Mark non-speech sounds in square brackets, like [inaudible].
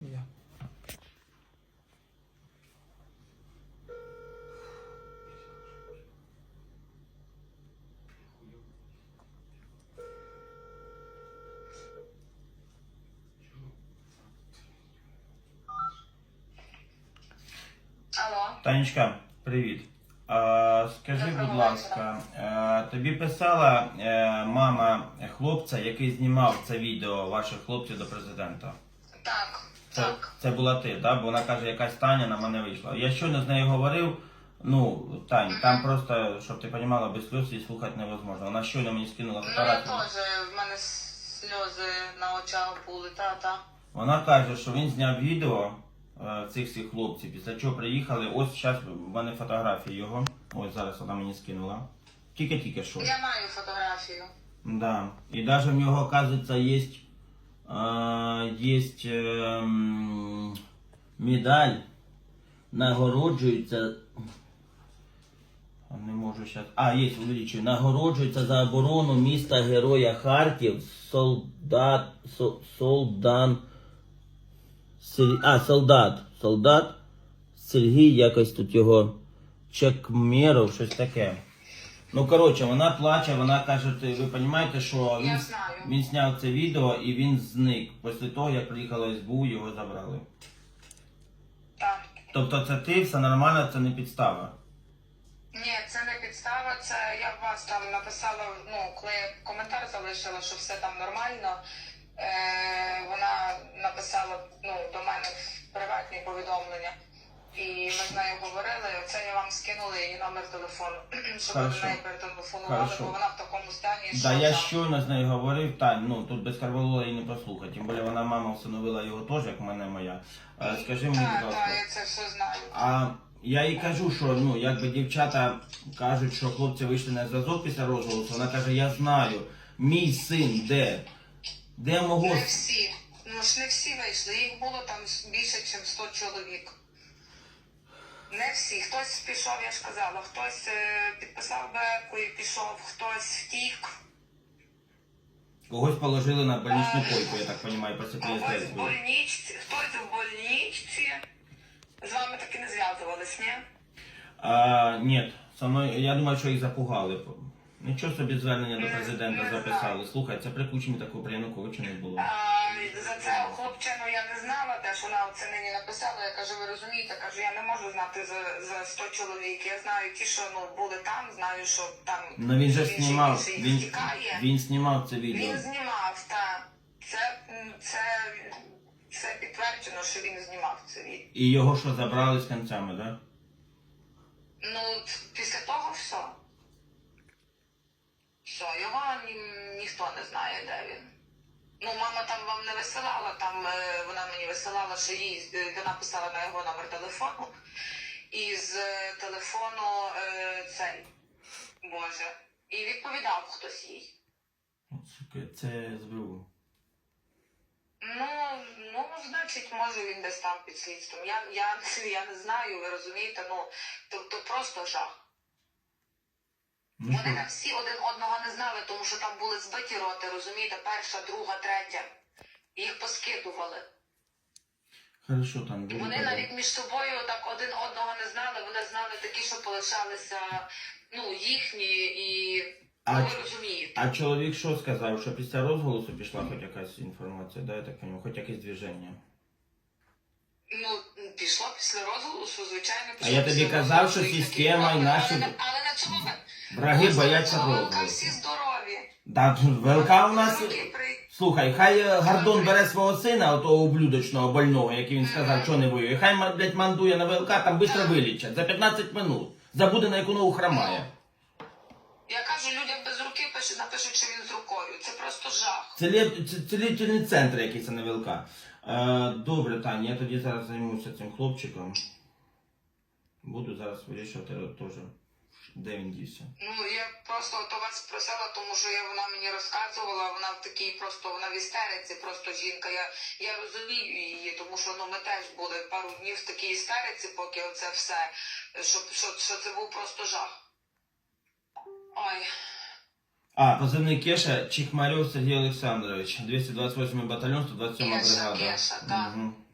Я. Алло, Танечка, привіт. А, скажи, Доброго будь ласка, е, тобі писала е, мама хлопця, який знімав це відео ваших хлопців до президента. Так, Це, так. це була ти, так? Бо вона каже, якась Таня на мене вийшла. Я щойно з нею говорив. Ну, Тань, там просто, щоб ти розуміла, без сльоз і слухати невозможно. Вона щойно мені скинула Ну я фотографію. теж, в мене сльози на очах були, та-та. Вона каже, що він зняв відео е, цих всіх хлопців, після чого приїхали. Ось зараз в мене фотографії його. Ось зараз вона мені скинула. Тільки-тільки що. Я маю фотографію. Да. И даже у него, оказывается, есть, э, есть медаль, нагороджується. Не можу зараз. А, є, увеличую. Нагороджується за оборону міста Героя Харків солдат, солдан, а, солдат, солдат Сергій, якось тут його Чекмеров, щось таке. Ну, коротше, вона плаче, вона каже, ти, ви розумієте, що він, Я знаю. він зняв це відео і він зник. Після того, як приїхало СБУ, його забрали. Так. Тобто це ти, все нормально, це не підстава. Ні, це не підстава, це я в вас там написала, ну, коли я коментар залишила, що все там нормально. Е, вам скинула її номер телефону, [clears throat] щоб ви Хорошо. до неї перетелефонували, Хорошо. бо вона в такому стані, що Да, я там- щойно з нею говорив, Тань, ну тут без карвалола її не послухати. Тим більше вона мама встановила його теж, як мене моя. Е, Скажи мені, Так, будь так, ласка. я це все знаю. А я їй кажу, що ну якби дівчата кажуть, що хлопці вийшли на зв'язок після розголосу. Вона каже, я знаю, мій син де? Де мого Не с- всі. Ну ж не всі вийшли. Їх було там більше, ніж 100 чоловік. Не всі. Хтось пішов, я ж казала, хтось е, підписав беку і пішов, хтось втік, когось положили на больничну койку, я так розумію, після когось в больничці, хтось в больничці. З вами таки не зв'язувались, ні? А, ні, со мною, я думаю, що їх запугали. Нічого собі звернення до президента записали. Слухай, це при Кучмі такого Януковича не було. За це хлопчину я не знала, теж вона це нині написала. Я кажу, ви розумієте, кажу, я не можу знати за, за 100 чоловік. Я знаю ті, що ну були там, знаю, що там Ну він же знімав, він, він знімав це відео. Він знімав, так. Це, це, це підтверджено, що він знімав це відео. І його що забрали з кінцями, так? Да? Ну, після того все. Все, його ні, ніхто не знає, де він. Ну, мама там вам не висилала, там е, вона мені висилала, що їй е, вона писала на його номер телефону. І з е, телефону е, цей Боже. І відповідав хтось їй. От, сука, Це СБУ. Ну, ну, значить, може він десь там під слідством. Я, я, [laughs] я не знаю, ви розумієте, ну, то, то просто жах. Ну Вони що? всі один одного не знали, тому що там були збиті роти, розумієте, перша, друга, третя. Їх поскидували. Хорошо, там І вони навіть між собою так один одного не знали, вони знали такі, що полишалися, ну, їхні і А ну, ви розумієте. А чоловік що сказав? Що після розголосу пішла хоч якась інформація, да, я так розумію, хоч якесь движення. Ну, пішло після розголосу, звичайно, А пішло я тобі після казав, розголосу, що і такі система і наші Але? Враги бояться розголосу. всі здорові. Да, ВЛК у нас. Руки при- Слухай, хай е, Гордон бере свого сина, отого ублюдочного больного, який він сказав, що не воює. Хай ма- блядь, мандує на ВЛК, там швидко вилічать. За 15 минут. Забуде на яку ногу хромає. Я кажу, людям без руки пише, напишуть, що він з рукою. Це просто жах. Целі- ц- Цілительний центр якийсь а не ВЛК. Е, добре, Таня, я тоді зараз займуся цим хлопчиком. Буду зараз вирішувати теж, де він дівся. Ну я просто у вас просила, тому що я вона мені розказувала. Вона в такій просто вона в істериці, просто жінка. Я, я розумію її, тому що ну ми теж були пару днів в такій істериці, поки оце все, що, що, що це був просто жах. Ой. А, позивний Кеша, Чихмарев Сергій Олександрович, 228 батальйон, 127 Кеша, бригада. Кеша, так. Мгм.